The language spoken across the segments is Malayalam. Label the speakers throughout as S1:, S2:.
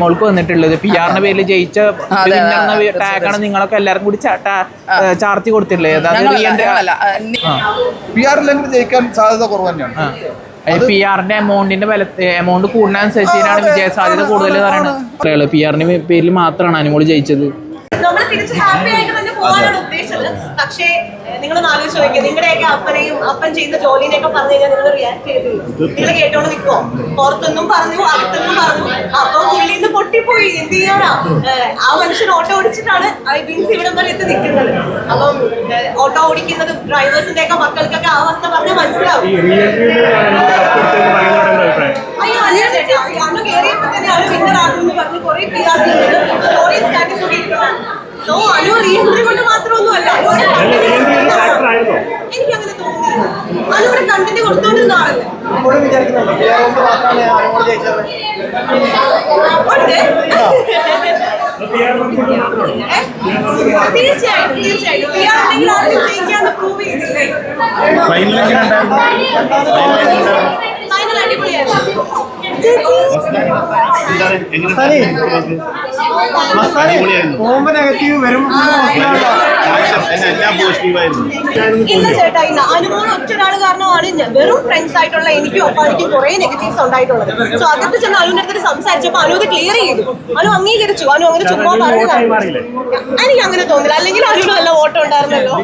S1: അനുമോൾക്ക് വന്നിട്ടുള്ളത്. പി ആറിന്റെ പേരിൽ ജയിച്ച ടാഗാണ് നിങ്ങളൊക്കെ എല്ലാവരും കൂടി ചാർത്തി കൊടുത്തിട്ടുള്ളത്.
S2: പി ആറിലെങ്കിലും ജയിക്കാൻ സാധ്യത കുറവ് തന്നെയാണ്.
S1: പി ആറിന്റെ എമൗണ്ടിന്റെ വില എമൗണ്ട് കൂടുന്നതനുസരിച്ചാണ് വിജയ സാധ്യത കൂടുതൽ പറയുന്നത് പി ആറിന്റെ പേരിൽ മാത്രമാണ് അനുമോൾ ജയിച്ചത്.
S3: നമ്മൾ തിരിച്ച് ഹാപ്പി ആയിട്ട് പോകാനാണ് ഉദ്ദേശിച്ചത്. പക്ഷേ നിങ്ങൾ ആലോചിച്ച് നോക്കിയാൽ നിങ്ങളുടെയൊക്കെ അപ്പനെയും അപ്പൻ ചെയ്യുന്ന ജോലിനെയൊക്കെ പറഞ്ഞു കഴിഞ്ഞാൽ നിങ്ങൾ റിയാക്ട് ചെയ്തു. നിങ്ങൾ കേട്ടോണ്ട് നിൽക്കോ പുറത്തൊന്നും പറഞ്ഞു അകത്തൊന്നും പറഞ്ഞു. അപ്പം പുള്ളിയിൽ നിന്ന് പൊട്ടിപ്പോയി. എന്ത് ചെയ്യാനാ? ആ മനുഷ്യൻ ഓട്ടോ ഓടിച്ചിട്ടാണ് ബിൻസ് ഇവിടം വരെ എത്തി നിൽക്കുന്നത്. അപ്പം ഓട്ടോ ഓടിക്കുന്നത് ഡ്രൈവേഴ്സിന്റെ ഒക്കെ മക്കൾക്കൊക്കെ ആ അവസ്ഥ പറഞ്ഞാൽ മനസ്സിലാവും അയ്യോ അല്ല ചേട്ടാ അന്ന് കയറിയപ്പോ തന്നെ അവർ വിന്നർ ആകുമെന്ന് പറഞ്ഞ് കുറെ പി ആർ സ്റ്റോറി സ്റ്റാറ്റസ് ഒക്കെ ഇരിക്കുന്നതാണ് സോ അനു റീഎൻട്രി കൊണ്ട് മാത്രമൊന്നുമല്ല. എനിക്ക് അങ്ങനെ തോന്നുന്നില്ല അനുവിടെ കണ്ടന്റ് കൊടുത്തോണ്ടിരുന്ന ആളല്ലേ? തീർച്ചയായിട്ടും തീർച്ചയായിട്ടും. പി ആർ ഉണ്ടെങ്കിൽ ആരും ജയിക്കാന്ന് പ്രൂവ് ചെയ്തില്ലേ ഫൈനൽ അടിപൊളിയായിരുന്നു.
S4: പോകുമ്പോ നെഗറ്റീവ് വരും.
S5: എല്ലാം പോസിറ്റീവായിരുന്നു
S3: ഇല്ല ചേട്ടാ ഇല്ല. അനുമോൾ ഒറ്റ ഒരാൾ കാരണമാണ് വെറും ഫ്രണ്ട്സ് ആയിട്ടുള്ള എനിക്കും അപ്പൊ എനിക്ക് കുറെ നെഗറ്റീവ്സ് ഉണ്ടായിട്ടുള്ളത്. സോ അകത്ത് ചെന്ന് അനുവിന്റെ അടുത്ത് സംസാരിച്ചപ്പോ അനു അത് ക്ലിയർ ചെയ്തു. അനു അംഗീകരിച്ചു. അനു അങ്ങനെ ചുമ്മാ പറഞ്ഞതാണ് എനിക്ക് അങ്ങനെ തോന്നില്ല അല്ലെങ്കിൽ അനുവിന് നല്ല ഓട്ടം ഉണ്ടായിരുന്നല്ലോ.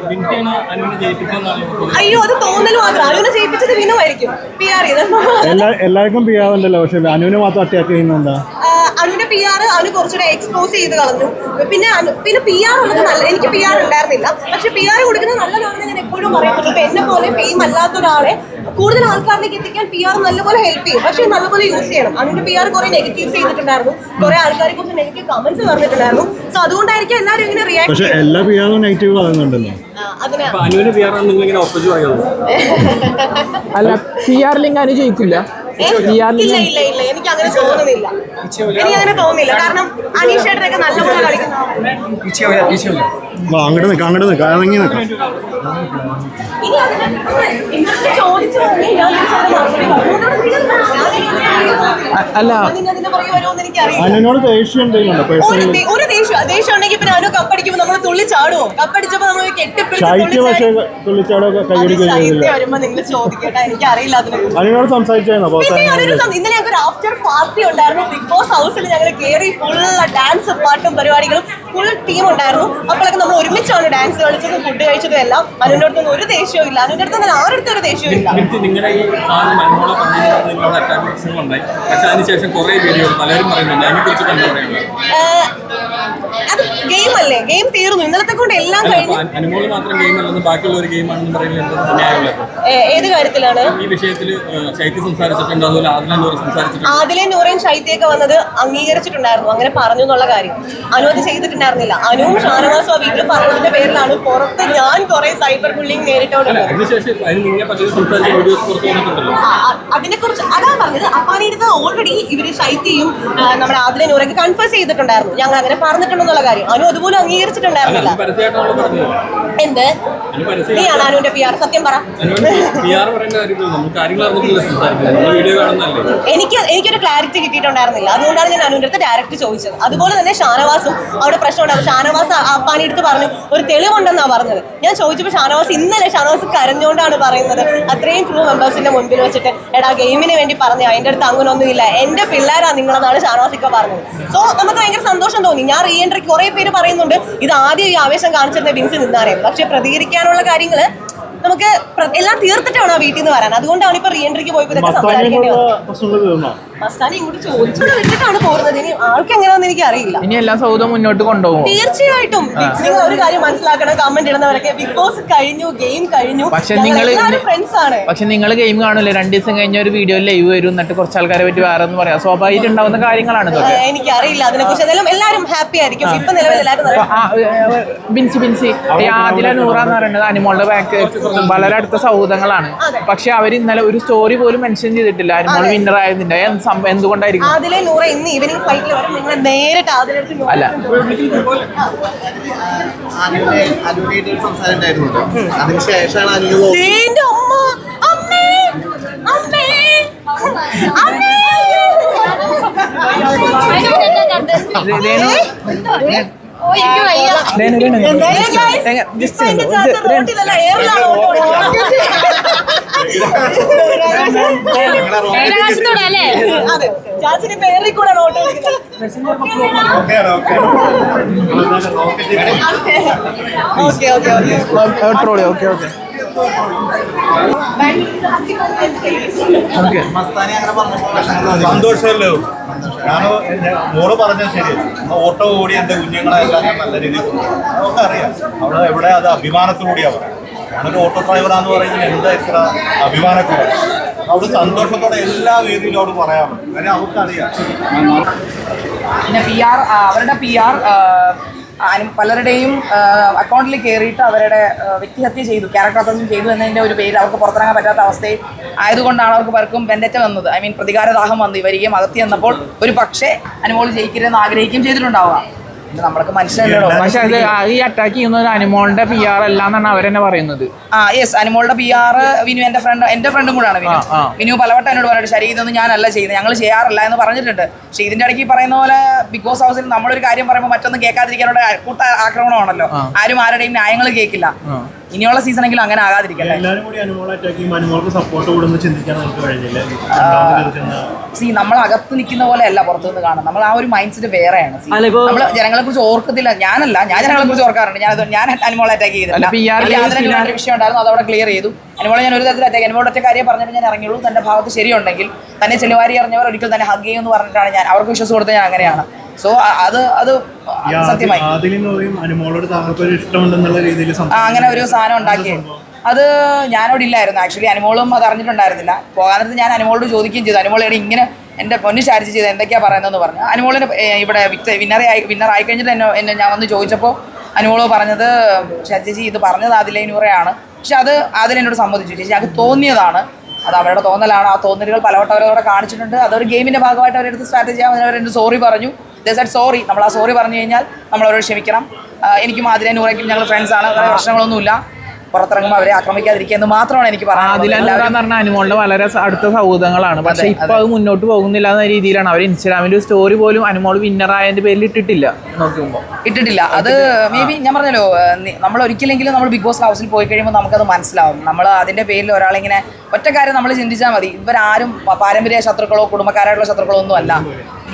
S3: അയ്യോ അത് തോന്നൽ മാത്രം. അനുവിനെ ജയിപ്പിച്ചത് വിനുമായിരിക്കും പി ആർ ചെയ്ത്
S4: എല്ലാ എല്ലാവർക്കും പിയാവുണ്ടല്ലോ പക്ഷെ അനുവിനെ മാത്രം അറ്റാക്ക് ചെയ്യുന്നുണ്ടാ
S3: അനുവിന്റെ പി ആർ അനു കുറച്ചുകൂടെ എക്സ്പോസ് ചെയ്ത് കളഞ്ഞു. പിന്നെ പിന്നെ പി ആർ ഉള്ളത് നല്ല എനിക്ക് പി ആർ ഉണ്ടായിരുന്നില്ല. പക്ഷെ പി ആർ കൊടുക്കുന്നത് നല്ലതാണെന്ന് ഞാൻ എപ്പോഴും പറയുന്നത് ഇപ്പൊ എന്നെ പോലെ ഫെയിം അല്ലാത്ത ഒരാളെ കൂടുതൽ ആൾക്കാരിലേക്ക് എത്തിക്കാൻ പി ആർ നല്ലപോലെ ഹെൽപ്പ് ചെയ്യും. പക്ഷെ നല്ലപോലെ യൂസ് ചെയ്യണം. അതിന്റെ പി ആർ കുറെ നെഗറ്റീവ്സ് ചെയ്തിട്ടുണ്ടായിരുന്നു. കുറെ ആൾക്കാരെ കുറിച്ച് നെഗറ്റീവ് കമന്റ്സ് പറഞ്ഞിട്ടുണ്ടായിരുന്നു. സോ അതുകൊണ്ടായിരിക്കും എല്ലാവരും ഇങ്ങനെ റിയാക്ട്
S4: പക്ഷെ എല്ലാ ആറും നെഗറ്റീവ് പറയുന്നുണ്ടല്ലോ
S1: അല്ല പി ആറിൽ ലിങ്ക് അനു ജയിക്കില്ല? പി
S3: ഇല്ല ഇല്ല ഇല്ല എനിക്ക് അങ്ങനെ തോന്നുന്നില്ല. എനിക്ക് അങ്ങനെ തോന്നുന്നില്ല. കാരണം അനീഷേട്ടനൊക്കെ നല്ലപോലെ കളിക്കുന്ന
S4: അങ്ങോട്ട് നിൽക്കാം നിൽക്കാം ഇറങ്ങി നിൽക്കാം
S1: അല്ല.
S4: ദേഷ്യം എന്തെങ്കിലും
S3: ഒരു ദേഷ്യം ഉണ്ടെങ്കിൽ പിന്നെ അനു നമ്മൾ തുള്ളി ചാടുവോ? കപ്പടിച്ചപ്പോ നമ്മൾ കെട്ടിപ്പിടിച്ച്
S4: പക്ഷേ
S3: വരുമ്പോ നിങ്ങൾ ചോദിക്കട്ടെ എനിക്ക് അറിയില്ല
S4: സംസാരിച്ചായിരുന്നോ?
S3: ഇന്നലെ ഞങ്ങൾക്ക് ഒരു ആഫ്റ്റർ പാർട്ടി ഉണ്ടായിരുന്നു ബിഗ് ബോസ് ഹൗസിൽ ഞങ്ങൾ കയറി ഫുൾ ഡാൻസ് പാട്ടും പരിപാടികളും ഫുൾ ടീം ഉണ്ടായിരുന്നു. അപ്പോഴൊക്കെ നമ്മൾ ഒരുമിച്ചാണ് ഡാൻസ് കളിച്ചതും ഫുഡ് കഴിച്ചതും എല്ലാം. അനുവിന്റെ അടുത്തൊന്നും ഒരു ദേഷ്യവും ഇല്ല. അനുവിന്റെ അടുത്ത് ആരുടെ ഒരു ദേഷ്യവും ഇല്ല.
S6: നിങ്ങളുടെ ഈ പക്ഷെ അതിനുശേഷം കുറേ വീഡിയോ പലരും പറയുന്നുണ്ട്. പറയുന്നത്
S3: ഏഹ്, അത് ഗെയിം അല്ലേ ഗെയിം തീർന്നു. ഇന്നലത്തെ കൊണ്ട് എല്ലാം കഴിഞ്ഞു
S6: അനുമോൾ മാത്രം ഗെയിം അല്ലെന്ന് ബാക്കിയുള്ള ഒരു ഗെയിമാണെന്ന് പറയുന്നത്
S3: ഏത് കാര്യത്തിലാണ്?
S6: ഈ വിഷയത്തിൽ ശൈത്യ സംസാരിച്ചിട്ടുണ്ട്. അതുപോലെ ആദില നൂറ് സംസാരിച്ചിട്ടുണ്ട്.
S3: ആദിലെ നൂറേം ശൈത്യൊക്കെ വന്നത് അംഗീകരിച്ചിട്ടുണ്ടായിരുന്നു. അങ്ങനെ പറഞ്ഞു എന്നുള്ള കാര്യം. അനു അത് ചെയ്തിട്ടുണ്ടായിരുന്നില്ല. അനുവും ഷാനവാസും ആ വീട്ടിൽ പറഞ്ഞതിന്റെ പേരിലാണ് പുറത്ത് ഞാൻ കുറെ സൈബർ ബുള്ളിങ് നേരിട്ടോണ്ടിരുന്നത്
S6: അതിന്
S3: കുറിച്ച് അതാ പറഞ്ഞത്. അപ്പാനിരുന്ന് ഓൾറെഡി ഇവർ ശൈത്യയും നമ്മുടെ ആദിലെ നൂറൊക്കെ കൺഫേസ് ചെയ്തിട്ടുണ്ടായിരുന്നു. ഞങ്ങൾ അങ്ങനെ പറഞ്ഞിട്ടുണ്ടെന്നുള്ള കാര്യം. അനു അതുപോലും അംഗീകരിച്ചിട്ടുണ്ടായിരുന്നില്ല.
S6: പറഞ്ഞത്.
S3: എന്ത്?
S6: അനു പരസ്യം
S3: നീയാണ് അനുവിന്റെ പി ആർ സത്യം പറ. എനിക്ക് എനിക്കൊരു ക്ലാരിറ്റി കിട്ടിയിട്ടുണ്ടായിരുന്നില്ല. അതുകൊണ്ടാണ് ഞാൻ അനുവിന്റെ അടുത്ത് ഡയറക്റ്റ് ചോദിച്ചത്. അതുപോലെ തന്നെ ഷാനവാസും അവിടെ പ്രശ്നം ഉണ്ടാവും ഷാനവാസ് അപ്പാനി എടുത്ത് പറഞ്ഞു ഒരു തെളിവുണ്ടെന്നാ പറഞ്ഞത്. ഞാൻ ചോദിച്ചപ്പോൾ ഷാനവാസ് ഇന്നലെ ഷാനവാസ് കരഞ്ഞുകൊണ്ടാണ് പറയുന്നത്. അത്രയും ക്രൂ മെമ്പേഴ്സിന്റെ മുൻപിൽ വെച്ചിട്ട് എടാ ഗെയിമിന് വേണ്ടി പറഞ്ഞു അതിന്റെ അടുത്ത് അങ്ങനെ ഒന്നുമില്ല എന്റെ പിള്ളേരാ നിങ്ങളെന്നാണ് ഷാനവാസ് ഒക്കെ പറഞ്ഞത്. സോ നമുക്ക് ഭയങ്കര സന്തോഷം തോന്നി. ഞാൻ റീ എൻട്രി കുറെ പേര് പറയുന്നുണ്ട് ഇത് ആദ്യം ഈ ആവേശം കാണിച്ചിരുന്ന വിൻസ് നിന്നാറേ പക്ഷെ പ്രതികരിക്കാനുള്ള കാര്യങ്ങൾ നമുക്ക് എല്ലാം തീർത്തിട്ട് വേണം ആ വീട്ടിൽ നിന്ന് വരാൻ. അതുകൊണ്ടാണ് ഇപ്പൊ റീ എൻട്രിക്ക് പോയപ്പോൾ ഇതൊക്കെ സംസാരിക്കേണ്ടി വന്നത്. മസ്താനി ഇങ്ങോട്ട് ചോദിച്ചോണ്ട് വിട്ടിട്ടാണ് പോരുന്നത്. ഇനി ആൾക്ക് എങ്ങനെയാണെന്ന് എനിക്ക് അറിയില്ല.
S1: ഇനി എല്ലാം സൗദം മുന്നോട്ട് കൊണ്ടുപോകും.
S3: തീർച്ചയായിട്ടും. നിങ്ങൾ ഒരു കാര്യം മനസ്സിലാക്കണം കമന്റ് ഇടുന്നവരൊക്കെ. ബിഗ് ബോസ് കഴിഞ്ഞു ഗെയിം കഴിഞ്ഞു.
S1: പക്ഷെ നിങ്ങൾ
S3: ഫ്രണ്ട്സ് ആണ്.
S1: പക്ഷെ നിങ്ങൾ ഗെയിം കാണില്ലേ രണ്ട് ദിവസം കഴിഞ്ഞ ഒരു വീഡിയോ ലൈവ് വരും. എന്നിട്ട് കുറച്ച് ആൾക്കാരെ പറ്റി വേറെ ഒന്നും പറയാം. സ്വാഭാവികമായിട്ട് ഉണ്ടാവുന്ന കാര്യങ്ങളാണ്
S3: എനിക്ക് അറിയില്ല അതിനെ കുറിച്ച് എന്തായാലും എല്ലാവരും ഹാപ്പി ആയിരിക്കും. ഇപ്പൊ നിലവിൽ എല്ലാവരും
S1: ബിൻസി ബിൻസി. ആദില നൂറ എന്ന് പറയുന്നത് അനുമോളുടെ ബാക്ക് വളരെ അടുത്ത സൗഹൃദങ്ങളാണ്. പക്ഷെ അവർ ഇന്നലെ ഒരു സ്റ്റോറി പോലും മെൻഷൻ ചെയ്തിട്ടില്ല. അനുമോൾ വിന്നർ ആയതിന്റെ. എന്തുകൊണ്ടായിരിക്കും?
S3: ആദിലെ നൂറ ഇന്ന് ഈവനിങ് ഫൈറ്റിൽ വരും. നിങ്ങൾ നേരിട്ട് ആദിലെടുത്ത്
S1: അല്ല.
S3: എന്റെ അമ്മ അമ്മേ അമ്മേ അമ്മേ
S1: ദേ-
S7: അല്ലേ
S3: അതെ.
S8: സന്തോഷമല്ലോ ഞാൻ മോൾ പറഞ്ഞാൽ ശരി ഓട്ടോ ഓടി എന്റെ കുഞ്ഞുങ്ങളെല്ലാം നല്ല രീതിയിൽ. അറിയാം അവിടെ എവിടെ അത് അഭിമാനത്തോടെയാ പറയാം ഞാനൊരു ഓട്ടോ ഡ്രൈവറാന്ന് പറയുന്നത് എന്താ ഇത്ര അഭിമാനക്കുറവ് അവിടെ സന്തോഷത്തോടെ എല്ലാ വേദിയിലും അവിടെ പറയാം കാര്യം അവർക്കറിയാം.
S9: പി ആർ അവരുടെ പി ആർ പലരുടെയും അക്കൗണ്ടിൽ കയറിയിട്ട് അവരുടെ വ്യക്തിഹത്യ ചെയ്തു. ക്യാരക്ടർ അസസിൻ ചെയ്തു എന്നതിന്റെ ഒരു പേര് അവർക്ക് പുറത്തിറങ്ങാൻ പറ്റാത്ത അവസ്ഥയിൽ ആയതുകൊണ്ടാണ് അവർക്ക് പലർക്കും വെൻഡറ്റ വന്നത്. ഐ മീൻ പ്രതികാരദാഹം വന്നു. ഇവരിക്കും അകത്തി വന്നപ്പോൾ ഒരു പക്ഷേ അനുമോൾ ജയിക്കരുതെന്ന് ആഗ്രഹിക്കുകയും ചെയ്തിട്ടുണ്ടാവുക ഇത് നമ്മൾക്ക് മനസ്സിലല്ലോ
S1: പക്ഷെ അത് ആ ഈ അറ്റാക്ക് ചെയ്യുന്നത് അനിമോളിന്റെ പി ആർ അല്ല എന്നാണ് അവരെന്നെ പറയുന്നത്.
S9: ആ യെസ് അനിമോളുടെ പി ആർ വിനു എന്റെ ഫ്രണ്ട് എന്റെ ഫ്രണ്ടും കൂടാണ് വിനു. വിനു പലവട്ടം എന്നോട് പറഞ്ഞിട്ട് ശരി ഇതൊന്നും ഞാനല്ല ചെയ്യുന്നത്. ഞങ്ങൾ ചെയ്യാറില്ല എന്ന് പറഞ്ഞിട്ടുണ്ട്. പക്ഷെ ഇതിന്റെ ഇടയ്ക്ക് പറയുന്ന പോലെ ബിഗ് ബോസ് ഹൗസിൽ നമ്മളൊരു കാര്യം പറയുമ്പോൾ മറ്റൊന്നും കേൾക്കാതിരിക്കാനുള്ള കൂട്ട ആക്രമണമാണല്ലോ. ആരും ആരുടെയും ന്യായങ്ങൾ കേൾക്കില്ല. ഇനിയുള്ള സീസണെങ്കിലും അങ്ങനെ ആകാതിരിക്കട്ടെ.
S4: എല്ലാവരും കൂടി അനുമോളെ അറ്റാക്ക് ചെയ്യുമ്പോൾ അനുമോൾക്ക് സപ്പോർട്ട് കൂടുന്നു ചിന്തിക്കാൻ നമുക്ക് കഴിഞ്ഞില്ല?
S9: സി നമ്മൾ അകത്ത് നിൽക്കുന്ന പോലെ അല്ല പുറത്തുനിന്ന് കാണുന്നത്. നമ്മൾ ആ ഒരു മൈൻഡ് സെറ്റ് വേറെയാണ് നമ്മൾ ജനങ്ങളെ കുറിച്ച് ഓർക്കത്തില്ല. ഞാനല്ല. ഞാൻ ജനങ്ങളെ കുറിച്ച് ഓർക്കാറുണ്ട്. ഞാൻ ഞാൻ അനിമോൾ അറ്റാക്ക്
S1: ചെയ്തിട്ടില്ല.
S9: ഒരു വിഷയം ഉണ്ടായിരുന്നു അതവിടെ ക്ലിയർ ചെയ്തു. അനുമോളെ ഞാൻ ഒരു തരത്തിൽ അറ്റാക്ക് അനിമോൾ ഒറ്റ കാര്യം പറഞ്ഞിട്ട് ഞാൻ ഇറങ്ങിയുള്ളൂ. തന്റെ ഭാഗത്ത് ശരിയുണ്ടെങ്കിൽ തന്നെ ചെലവാരി അറിഞ്ഞവർ ഒരിക്കൽ തന്നെ ഹഗ് ചെയ്യുമെന്ന് പറഞ്ഞിട്ടാണ് ഞാൻ. അവർക്ക് വിശ്വാസം കൊടുത്ത ഞാൻ അങ്ങനെയാണ്. സോ അത് അത് സത്യമായി. അങ്ങനെ ഒരു സാധനം ഉണ്ടാക്കിയത് അത് ഞാനവിടെ ഇല്ലായിരുന്നു ആക്ച്വലി അനുമോളും അത് അറിഞ്ഞിട്ടുണ്ടായിരുന്നില്ല. പോകാൻ ഞാൻ അനുമോളോട് ചോദിക്കുകയും ചെയ്തു. അനുമോൾ എടി ഇങ്ങനെ എന്റെ പൊന്നു ചാരിച്ച് ചെയ്ത് എന്തൊക്കെയാണ് പറയുന്നതെന്ന് പറഞ്ഞു. അനുമോളിന് ഇവിടെ വിന്നറെ ആയി വിന്നർ ആയി കഴിഞ്ഞിട്ട് എന്നെ എന്നെ ഞാൻ വന്ന് ചോദിച്ചപ്പോൾ അനുമോൾ പറഞ്ഞത് ചേച്ചി ഇത് പറഞ്ഞത് അതിലെ നൂറയാണ്. പക്ഷെ അത് അതിലെന്നോട് സമ്മതിച്ചു. ചേച്ചി ഞങ്ങൾക്ക് തോന്നിയതാണ്. അത് അവരുടെ തോന്നലാണ്. ആ തോന്നലുകൾ പലവട്ടം അവരവിടെ കാണിച്ചിട്ടുണ്ട്. അതൊരു ഗെയിമിന്റെ ഭാഗമായിട്ട് അവരെടുത്ത് സ്ട്രാറ്റജി അവരെന്റെ സോറി പറഞ്ഞു. ദാറ്റ് സോറി നമ്മൾ ആ സോറി പറഞ്ഞു കഴിഞ്ഞാൽ നമ്മൾ അവരോട് ക്ഷമിക്കണം. എനിക്കും അതിലെ നൂറയ്ക്കും ഞങ്ങൾ ഫ്രണ്ട്സാണ് പ്രശ്നങ്ങളൊന്നുമില്ല. പുറത്തിറങ്ങുമ്പോൾ അവരെ ആക്രമിക്കാതിരിക്കുക എന്ന് മാത്രമാണ് എനിക്ക്
S1: പറഞ്ഞത് അനുമോളുടെ വളരെ അടുത്ത സൗഹൃദങ്ങളാണ്. പക്ഷെ ഇപ്പൊ അത്. മുന്നോട്ട് പോകുന്നില്ല എന്ന രീതിയിലാണ്. അവർ ഇൻസ്റ്റാഗ്രാമിൽ ഒരു സ്റ്റോറി പോലും അനുമോൾ വിന്നർ ആയതിന്റെ പേരിൽ ഇട്ടിട്ടില്ല നോക്കുമ്പോൾ
S9: ഇട്ടിട്ടില്ല. അത് മേ ബി ഞാൻ പറഞ്ഞല്ലോ നമ്മൾ ഒരിക്കലെങ്കിലും നമ്മൾ ബിഗ് ബോസ് ഹൗസിൽ പോയി കഴിയുമ്പോൾ നമുക്കത് മനസ്സിലാവും. നമ്മൾ അതിന്റെ പേരിൽ ഒരാളിങ്ങനെ ഒറ്റ കാര്യം നമ്മൾ ചിന്തിച്ചാൽ മതി. ഇവരാരും പാരമ്പര്യ ശത്രുക്കളോ കുടുംബക്കാരായിട്ടുള്ള ശത്രുക്കളോ ഒന്നും അല്ല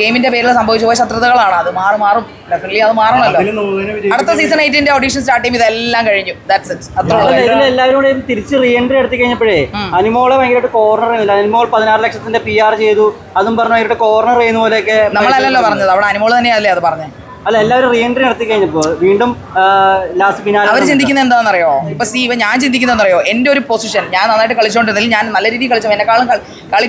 S9: ഗെയിമിന്റെ പേരിൽ സംഭവിച്ചു പോയ ശത്രുതകളാണ്. അത് മാറും മാറും. ഡെഫിനറ്റ്ലി അത് മാറണമല്ലോ. അടുത്ത സീസൺ എയ്റ്റിന്റെ ഓഡീഷൻ സ്റ്റാർട്ട് ചെയ്യും. ഇതെല്ലാം കഴിഞ്ഞു. ദാറ്റ്സ് ഇറ്റ് അത്ര
S10: എല്ലാവരും കൂടെ തിരിച്ച് റീഎൻട്രി എടുത്തു കഴിഞ്ഞപ്പോഴേ അനിമോളെ ഭയങ്കരമായിട്ട് കോർണർ ചെയ്യില്ല അനിമോൾ പതിനാറ് ലക്ഷത്തിന്റെ പി ആർ ചെയ്തു. അതും പറഞ്ഞു ഭയങ്കര കോർണർ ചെയ്യുന്ന പോലെയൊക്കെ
S9: നമ്മളല്ലല്ലോ പറഞ്ഞത്. അവിടെ അനിമോൾ തന്നെയല്ലേ അത് പറഞ്ഞത്
S10: അല്ല എല്ലാവരും റീഎൻട്രി നടത്തി കഴിഞ്ഞപ്പോ വീണ്ടും ലാസ്റ്റ്
S9: അവർ
S10: ചിന്തിക്കുന്ന
S9: ചിന്തിക്കുന്നത് എന്താണെന്നറിയോ? ഇപ്പൊ സി ഇവ ഞാൻ ചിന്തിക്കുന്നത് അറിയോ എന്റെ ഒരു പൊസിഷൻ ഞാൻ നന്നായിട്ട് കളിച്ചുകൊണ്ടിരുന്നതിൽ ഞാൻ നല്ല രീതിയിൽ കളിച്ചു എന്നെക്കാളും കളി- കളി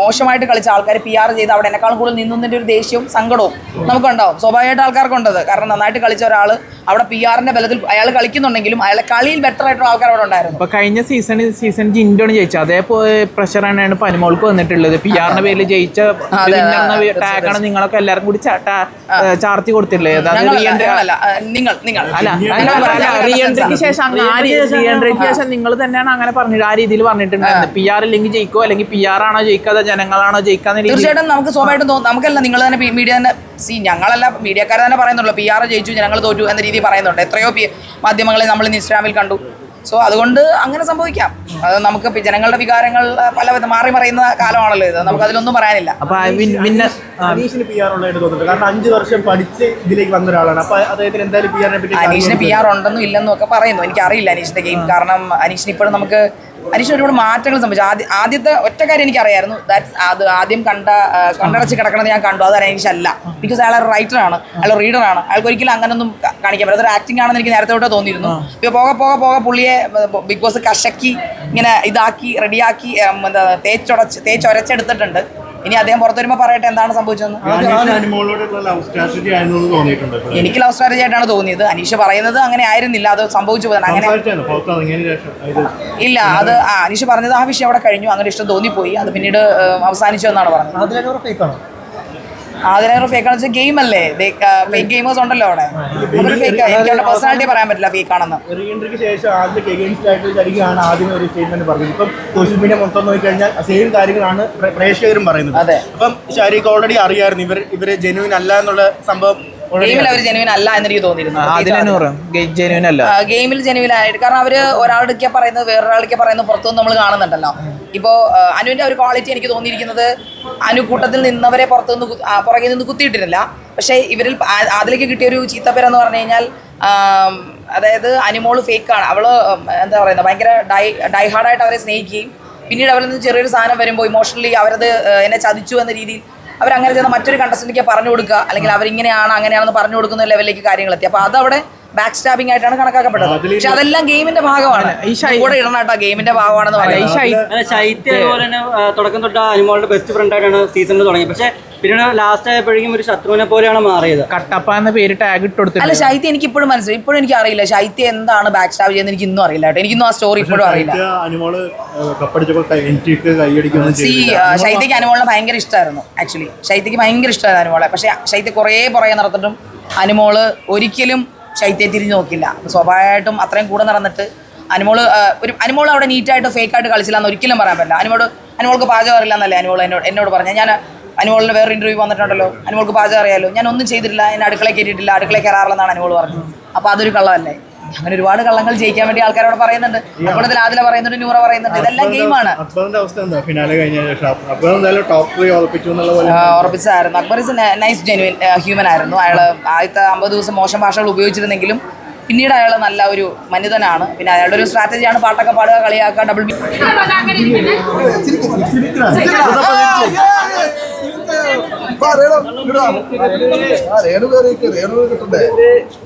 S9: മോശമായിട്ട് കളിച്ച ആൾക്കാർ പി ആർ ചെയ്ത് അവിടെ എന്നെക്കാളും കൂടുതൽ നിന്നതിന്റെ ഒരു ദേഷ്യവും സങ്കടവും നമുക്കുണ്ടാവും. സ്വാഭാവികമായിട്ട് ആൾക്കാർക്കുണ്ടത്. കാരണം നന്നായിട്ട് കളിച്ച ഒരാൾ അവിടെ പി ആറിന്റെ ബലത്തിൽ അയാൾ കളിക്കുന്നുണ്ടെങ്കിലും അയാളെ കളിയിൽ ബെറ്റർ ആയിട്ടുള്ള ആൾക്കാർ അവിടെ ഉണ്ടായിരുന്നു.
S1: ഇപ്പൊ കഴിഞ്ഞ സീസണിൽ സീസൺ ജിൻഡോണ് ജയിച്ചു അതേപോലെ പ്രഷർ തന്നെയാണ് പനിമോൾക്ക് വന്നിട്ടുള്ളത്. പി ആറിന്റെ പേരിൽ ജയിച്ച ടാഗാണ് നിങ്ങളൊക്കെ എല്ലാവരും കൂടി ചാർത്തി കൊടുത്തിട്ടില്ലേ
S9: ആ, നിങ്ങൾ നിങ്ങൾ.
S1: അല്ല റീ എൻട്രിക്ക് ശേഷം ആ ശേഷം നിങ്ങൾ തന്നെയാണ് അങ്ങനെ പറഞ്ഞത്. ആ രീതിയിൽ പറഞ്ഞിട്ടുണ്ട്. പി ആർ ഇല്ലെങ്കിൽ ജയിക്കോ അല്ലെങ്കിൽ പി ആർ ആണോ ജയിക്കാതെ ജനങ്ങളാണോ ജയിക്കാന്ന
S9: തീർച്ചയായിട്ടും നമുക്ക് സ്വാഭാവികമായിട്ടും തോന്നും. നമുക്കല്ല നിങ്ങൾ തന്നെ മീഡിയ തന്നെ സി ഞങ്ങളല്ല മീഡിയക്കാരെ തന്നെ പറയുന്നുള്ളൂ. പി ആർ ജയിച്ചു ജനങ്ങൾ തോറ്റു എന്ന രീതിയിൽ പറയുന്നുണ്ട്. എത്രയോ മാധ്യമങ്ങളെ നമ്മൾ ഇൻസ്റ്റാഗ്രാമിൽ കണ്ടു. സോ അതുകൊണ്ട് അങ്ങനെ സംഭവിക്കാം. അത് നമുക്ക് ജനങ്ങളുടെ വികാരങ്ങൾ പല വിധ മാറി മറിയുന്ന കാലമാണല്ലോ ഇത്. നമുക്ക് അതിലൊന്നും പറയാനില്ല.
S4: അനീഷിന് പി ആർ തോന്നുന്നുണ്ട്. കാരണം അഞ്ച് വർഷം പഠിച്ച് ഇതിലേക്ക് വന്ന ഒരാളാണ്. അപ്പൊ അദ്ദേഹത്തിന് എന്തായാലും പി ആറിനെ പറ്റി
S9: അനീഷിന് പി ആർ ഉണ്ടെന്നും ഇല്ലെന്നും ഒക്കെ പറയുന്നു. എനിക്കറിയില്ല അനീഷിന്റെ ഗെയിം കാരണം അനീഷിന് ഇപ്പോഴും നമുക്ക് അനീഷിന് ഒരുപാട് മാറ്റങ്ങൾ സംഭവിച്ചു. ആദ്യ ആദ്യത്തെ ഒറ്റ കാര്യം എനിക്കറിയായിരുന്നു. ദാറ്റ് അത് ആദ്യം കണ്ട കണ്ടടച്ച് കിടക്കണത് ഞാൻ കണ്ടു. അത് അനീഷ് അല്ല. ബിക്കോസ് അയാൾ റൈറ്ററാണ് അയാൾ റീഡറാണ് അയാൾക്ക് ഒരിക്കലും അങ്ങനൊന്നും കാണിക്കാൻ പറ്റും അതൊരു ആക്ടിംഗ് ആണെന്ന് എനിക്ക് നേരത്തെ തൊട്ടേ തോന്നിയിരുന്നു. ഇപ്പോൾ പോകെ പോകെ പോകെ പുള്ളിയെ ബിഗ് ബോസ് കശക്കി ഇങ്ങനെ ഇതാക്കി റെഡിയാക്കി എന്താ തേച്ചൊടച്ച് തേച്ചൊരച്ചെടുത്തിട്ടുണ്ട്. ഇനി അദ്ദേഹം പുറത്തു വരുമ്പോൾ പറയട്ടെ എന്താണ് സംഭവിച്ചതെന്ന്?
S4: ഇപ്പോഴും.
S9: എനിക്ക് ലവ് സ്ട്രാറ്റജി ആയിട്ടാണ് തോന്നിയത്. അനീഷ് പറയുന്നത് അങ്ങനെ ആയിരുന്നില്ല. അത് സംഭവിച്ചു അങ്ങനെ ഇല്ല അത് ആ അനീഷ് പറഞ്ഞത് ആ വിഷയം അവിടെ കഴിഞ്ഞു. അങ്ങനെ ഇഷ്ടം തോന്നിപ്പോയി. അത് പിന്നീട് അവസാനിച്ചു എന്നാണ് പറഞ്ഞത്. ഫേക്ക് ആണെന്ന് വെച്ചാൽ ഗെയിം അല്ലേ? ഫേക്ക് ഗെയിമേഴ്സ് ഉണ്ടല്ലോ അവിടെ. അതൊരു ഫേക്ക് എനിക്ക് അവരുടെ പേഴ്സണാലിറ്റി പറയാൻ പറ്റില്ല ഫേക്ക് ആണെന്ന്.
S4: റീ എൻട്രിക്ക് ശേഷം ആദ്യം എഗെയിൻസ്റ്റ് ആയിട്ട് കരികയാണ് ആദ്യം ഒരു സ്റ്റേറ്റ്മെന്റ് പറഞ്ഞത്. ഇപ്പം സോഷ്യൽ മീഡിയ മൊത്തം നോക്കിക്കഴിഞ്ഞാൽ സെയിം കാര്യങ്ങളാണ് പ്രേക്ഷകരും പറയുന്നത്. അപ്പം ശരിക്ക് ഓൾറെഡി അറിയായിരുന്നു. ഇവർ ഇവർ ജെനുവിൻ അല്ല എന്നുള്ള സംഭവം
S9: ഗെയിമിൽ അവർ ജെനുവിൻ അല്ല എന്നെനിക്ക് തോന്നിയിരുന്നു. ഗെയിമിൽ ജെനുവിൻ ആയിട്ട്. കാരണം അവർ ഒരാളുടെ പറയുന്നത് വേറൊരാൾക്ക് പറയുന്നത് പുറത്തുനിന്ന് നമ്മൾ കാണുന്നുണ്ടല്ലോ. ഇപ്പോൾ അനുവിന്റെ ഒരു ക്വാളിറ്റി എനിക്ക് തോന്നിയിരിക്കുന്നത് അനു കൂട്ടത്തിൽ നിന്നവരെ പുറത്തുനിന്ന് കു- ആ, പുറകിൽ നിന്ന് കുത്തിയിട്ടിരുന്നില്ല പക്ഷേ ഇവരിൽ അതിലേക്ക് കിട്ടിയ ഒരു ചീത്തപ്പേരെന്ന് പറഞ്ഞു കഴിഞ്ഞാൽ അതായത് അനിമോൾ ഫേക്കാണ് അവൾ എന്താ പറയുന്നത് ഭയങ്കര ഡൈ ഡൈഹാർഡായിട്ട് അവരെ സ്നേഹിക്കുകയും പിന്നീട് അവരിൽ നിന്ന് ചെറിയൊരു സാധനം വരുമ്പോൾ ഇമോഷണലി അവരത് എന്നെ ചതിച്ചു എന്ന രീതിയിൽ അവരങ്ങനെ ചെന്ന് മറ്റൊരു കണ്ടസ്റ്റന്റിക്ക് പറഞ്ഞു കൊടുക്കുക. അല്ലെങ്കിൽ അവരിങ്ങനെയാണ് അങ്ങനെയാണെന്ന് പറഞ്ഞു കൊടുക്കുന്ന ലെവലിലേക്ക് കാര്യങ്ങൾ എത്തി. അപ്പോൾ അതവിടെ ബാക്ക് സ്റ്റാബിംഗ് ആയിട്ടാണ് കണക്കാക്കപ്പെട്ടത്. പക്ഷെ അതെല്ലാം ഗെയിമിന്റെ ഭാഗമാണ്. കൂടെ ഇടണം കേട്ടോ. ഗെയിമിന്റെ ഭാഗമാണെന്ന്
S10: പറയാം ശൈത്യ അതുപോലെ തന്നെ തുടക്കം തൊട്ട് അനിമോളുടെ ബെസ്റ്റ് ഫ്രണ്ട് ആയിട്ടാണ് സീസണിൽ തുടങ്ങിയത്. പക്ഷെ പിന്നീട് ലാസ്റ്റ് ആയപ്പോഴേക്കും ഒരു ശത്രുവിനെ പോലെയാണ് മാറിയത്.
S1: കട്ടപ്പ എന്ന പേര് ടാഗ് ഇട്ട്
S9: അല്ല ശൈത്യ എനിക്ക് ഇപ്പോഴും മനസ്സിലായി. ഇപ്പോഴും എനിക്ക് അറിയില്ല. ശൈത്യ എന്താണ് ബാക്ക് സ്റ്റാബ് ചെയ്യുന്നത് എനിക്ക് ഇന്നും അറിയില്ല കേട്ടോ. എനിക്കൊന്നും ആ സ്റ്റോറി ഇപ്പോഴും അറിയില്ല.
S8: അനുമോൾ കപ്പടിച്ചപ്പോൾ
S9: സി ശൈത്യക്ക് അനുമോളിനെ ഭയങ്കര ഇഷ്ടമായിരുന്നു ആക്ച്വലി ശൈത്യക്ക് ഭയങ്കര ഇഷ്ടമായിരുന്നു അനുമോളെ. പക്ഷേ ശൈത്യ കുറേ പുറകെ നടന്നിട്ടും അനുമോൾ ഒരിക്കലും ശൈത്യയെ തിരിഞ്ഞു നോക്കില്ല. സ്വാഭാവികമായിട്ടും അത്രയും കൂടെ നടന്നിട്ട് അനുമോൾ ഒരു അനുമോൾ അവിടെ നീറ്റായിട്ട് ഫേക്കായിട്ട് കളിച്ചില്ല എന്ന് ഒരിക്കലും പറയാൻ പറ്റില്ല. അനുമോട് അനുമോൾക്ക് പാചകം അറിയില്ല എന്നല്ലേ അനുമോൾ എന്നോട് എന്നോട് പറഞ്ഞ ഞാൻ അനുമോളിന് വേറെ ഇന്റർവ്യൂ വന്നിട്ടുണ്ടല്ലോ അനുമോൾക്ക് പാചകം അറിയാലോ ഞാൻ ഒന്നും ചെയ്തിട്ടില്ല എന്നെ അടുക്കള കയറ്റിയിട്ടില്ല അടുക്കള കയറാറില്ലെന്നാണ് അനുമോൾ പറഞ്ഞത് അപ്പോൾ അതൊരു കള്ളമല്ലേ അങ്ങനെ ഒരുപാട് കള്ളങ്ങൾ ജയിക്കാൻ വേണ്ടി ആൾക്കാരോട് പറയുന്നുണ്ട് അപ്പോൾ ആദില പറയുന്നുണ്ട് ന്യൂറ പറയുന്നുണ്ട് ഇതെല്ലാം ഗെയിമാണ്
S8: അക്ബറിന്റെ അവസ്ഥ എന്താ ഫിനാലെ കഴിഞ്ഞ ശേഷം അക്ബർ എന്തായാലും ടോപ്പ് ത്രീ ഉറപ്പിച്ചു പോലെ
S9: ആ, ഉറപ്പിച്ചായിരുന്നു Akbar is nice genuine human ആയിരുന്നു അയാൾ ആദ്യത്തെ അമ്പത് ദിവസം മോശം ഭാഷകൾ ഉപയോഗിച്ചിരുന്നെങ്കിലും പിന്നീട് അയാൾ നല്ല ഒരു മനിതനാണ് പിന്നെ അയാളുടെ ഒരു സ്ട്രാറ്റജിയാണ് പാട്ടൊക്കെ പാടുക കളിയാക്കുക ഡബിൾ ബി
S2: കിട്ടണ്ടേ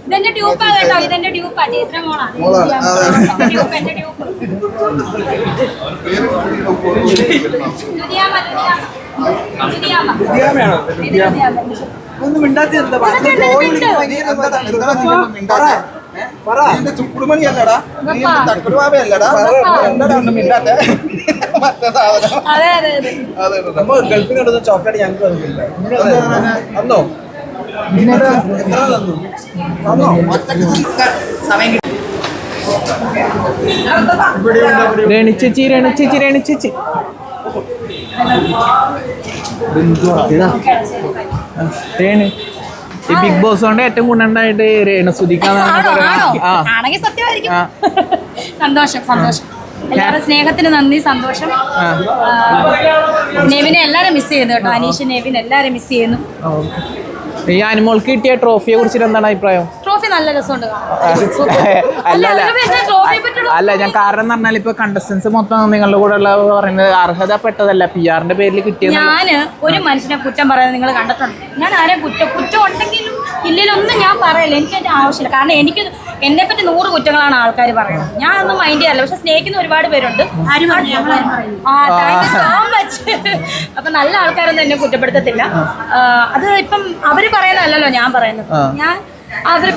S7: ഇതെന്റെ കേട്ടോ. ഇതെന്റെ ചേച്ചിയുടെ മോളാണ്. എന്റെ ലുധിയാമ ലുധിയാമ ലുധിയാമ
S2: ചുക്കുടുമണി അല്ലടാ നീ എന്നടാ ഒന്നും മിണ്ടാത്തെ
S7: അതെ അതെ അതെ.
S2: അതെ.
S4: ഗൾഫിൽ കൊണ്ടുവന്ന ചോക്ലേറ്റ് ഞങ്ങൾക്ക് തന്നില്ല
S2: അന്നോ
S1: രണിച്ചേച്ചി രണിച്ചേച്ചി രണിച്ചേച്ചി. രേണു. ഈ ബിഗ് ബോസ് കൊണ്ട് ഏറ്റവും ഗുണണ്ടായിട്ട് രേണു സ്തുതിക്കാന്നാണ്
S7: ആണോ ആണോ?
S1: പറയുന്നത് ആ.
S7: ആണെങ്കിൽ സത്യമായിരിക്കും.
S1: ആ.
S7: സന്തോഷം സന്തോഷം. എല്ലാവരുടെ സ്നേഹത്തിന് നന്ദി സന്തോഷം. നെവിനെ എല്ലാരും മിസ് ചെയ്യുന്നു കേട്ടോ. അനീഷ് നെവിൻ എല്ലാരും മിസ് ചെയ്യുന്നു.
S1: ഈ അനുമോൾക്ക് കിട്ടിയ ട്രോഫിയെ കുറിച്ചിട്ട് എന്താണ് അഭിപ്രായം?
S7: ട്രോഫി നല്ല രസമുണ്ട്.
S1: അല്ല
S7: അല്ല,
S1: ഞാൻ കാരണം എന്ന് പറഞ്ഞാൽ ഇപ്പൊ കണ്ടസ്റ്റൻസ് മൊത്തം നിങ്ങളുടെ കൂടെ ഉള്ള പറയുന്നത് അർഹതപ്പെട്ടതല്ല. പി ആറിന്റെ പേരിൽ കിട്ടിയത്
S7: ഞാൻ ഒരു മനുഷ്യനെ കുറ്റം പറയുന്നത് നിങ്ങൾ കണ്ടിട്ടുണ്ട്. ഞാൻ ആരെയും കുറ്റം കുറ്റം ഉണ്ടെങ്കിലും ഇല്ലെങ്കിലും ഒന്നും ഞാൻ പറയില്ല. എനിക്ക് അതിന്റെ ആവശ്യമില്ല. കാരണം എനിക്ക് എന്നെ പറ്റി നൂറ് കുറ്റങ്ങളാണ് ആൾക്കാർ പറയുന്നത്. ഞാൻ ഒന്നും മൈൻഡ് ചെയ്യാറില്ല. പക്ഷെ സ്നേഹിക്കുന്ന ഒരുപാട് പേരുണ്ട്. ആ താങ്ക് യു സോ മച്ച് അപ്പൊ നല്ല ആൾക്കാരൊന്നും എന്നെ കുറ്റപ്പെടുത്തത്തില്ല. അത് ഇപ്പം അവർ പറയുന്നതല്ലല്ലോ ഞാൻ പറയുന്നത്. ഞാൻ അവർ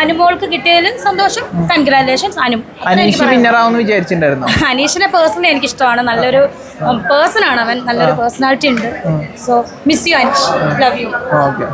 S7: അനുമോൾക്ക് കിട്ടിയതിൽ സന്തോഷം. കൺഗ്രാലേഷൻസ് അനു.
S1: അനീഷ് വിന്നർ ആവുമെന്ന് വിചാരിച്ചിട്ടുണ്ടായിരുന്നു?
S7: അനീഷിനെ പേഴ്സണലി എനിക്ക് ഇഷ്ടമാണ്. നല്ലൊരു പേഴ്സൺ ആണ് അവൻ. നല്ലൊരു പേഴ്സണാലിറ്റി ഉണ്ട്. So miss you Aneesh. Love you
S1: okay